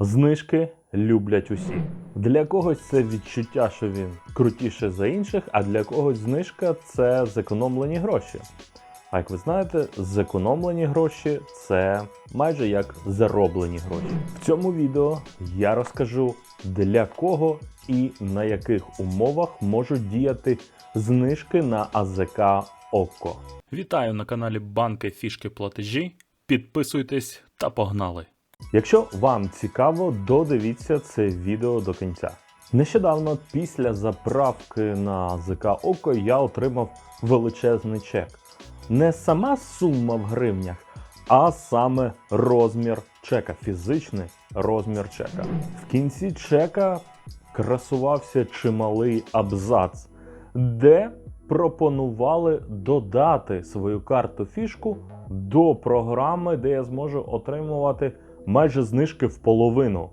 Знижки люблять усі. Для когось це відчуття, що він крутіше за інших, а для когось знижка це зекономлені гроші. А як ви знаєте, зекономлені гроші це майже як зароблені гроші. В цьому відео я розкажу для кого і на яких умовах можуть діяти знижки на АЗК ОККО. Вітаю на каналі Банки Фішки Платежі. Підписуйтесь та погнали! Якщо вам цікаво, додивіться це відео до кінця. Нещодавно, після заправки на ЗК ОКО, я отримав величезний чек. Не сама сума в гривнях, а саме розмір чека, фізичний розмір чека. В кінці чека красувався чималий абзац, де пропонували додати свою карту фішку до програми, де я зможу отримувати майже знижки в половину.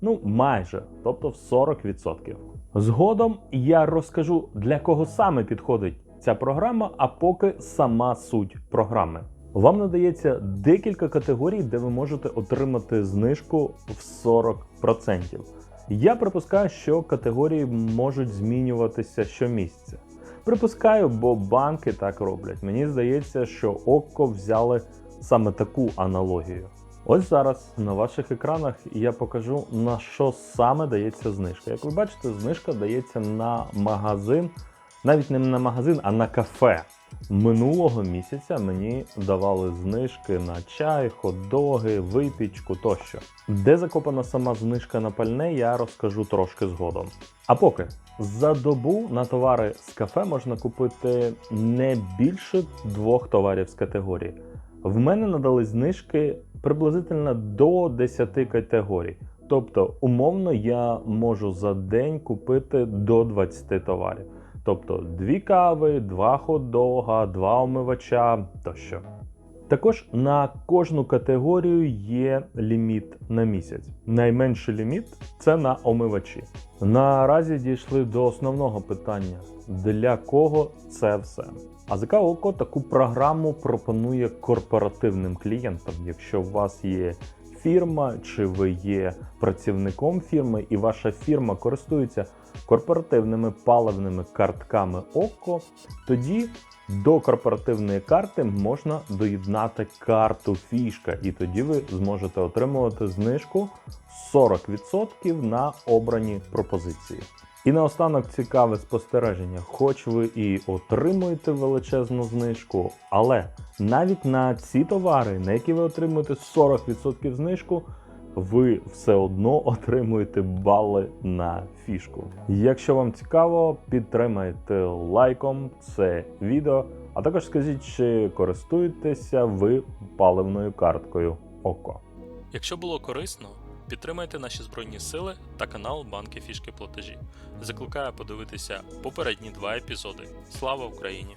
Ну, майже, тобто в 40%. Згодом я розкажу, для кого саме підходить ця програма, а поки сама суть програми. Вам надається декілька категорій, де ви можете отримати знижку в 40%. Я припускаю, що категорії можуть змінюватися щомісяця. Припускаю, бо банки так роблять. Мені здається, що ОККО взяли саме таку аналогію. Ось зараз на ваших екранах я покажу на що саме дається знижка. Як ви бачите, знижка дається на магазин, навіть не на магазин, а на кафе. Минулого місяця мені давали знижки на чай, хот-доги, випічку тощо. Де закопана сама знижка на пальне, я розкажу трошки згодом. А поки за добу на товари з кафе можна купити не більше двох товарів з категорії. В мене надали знижки приблизительно до 10 категорій. Тобто, умовно, я можу за день купити до 20 товарів. Тобто дві кави, два хот-дога, два омивача тощо. Також на кожну категорію є ліміт на місяць. Найменший ліміт це на омивачі. Наразі дійшли до основного питання: для кого це все? АЗК ОКО таку програму пропонує корпоративним клієнтам. Якщо у вас є фірма, чи ви є працівником фірми, і ваша фірма користується корпоративними паливними картками ОККО, тоді до корпоративної карти можна доєднати карту фішка, і тоді ви зможете отримувати знижку 40% на обрані пропозиції. І наостанок цікаве спостереження, хоч ви і отримуєте величезну знижку, але навіть на ці товари, на які ви отримуєте 40% знижку, ви все одно отримуєте бали на фішку. Якщо вам цікаво, підтримайте лайком це відео, а також скажіть, чи користуєтеся ви паливною карткою ОКО. Якщо було корисно, підтримайте наші збройні сили та канал Банки Фішки Платежі. Закликаю подивитися попередні два епізоди. Слава Україні!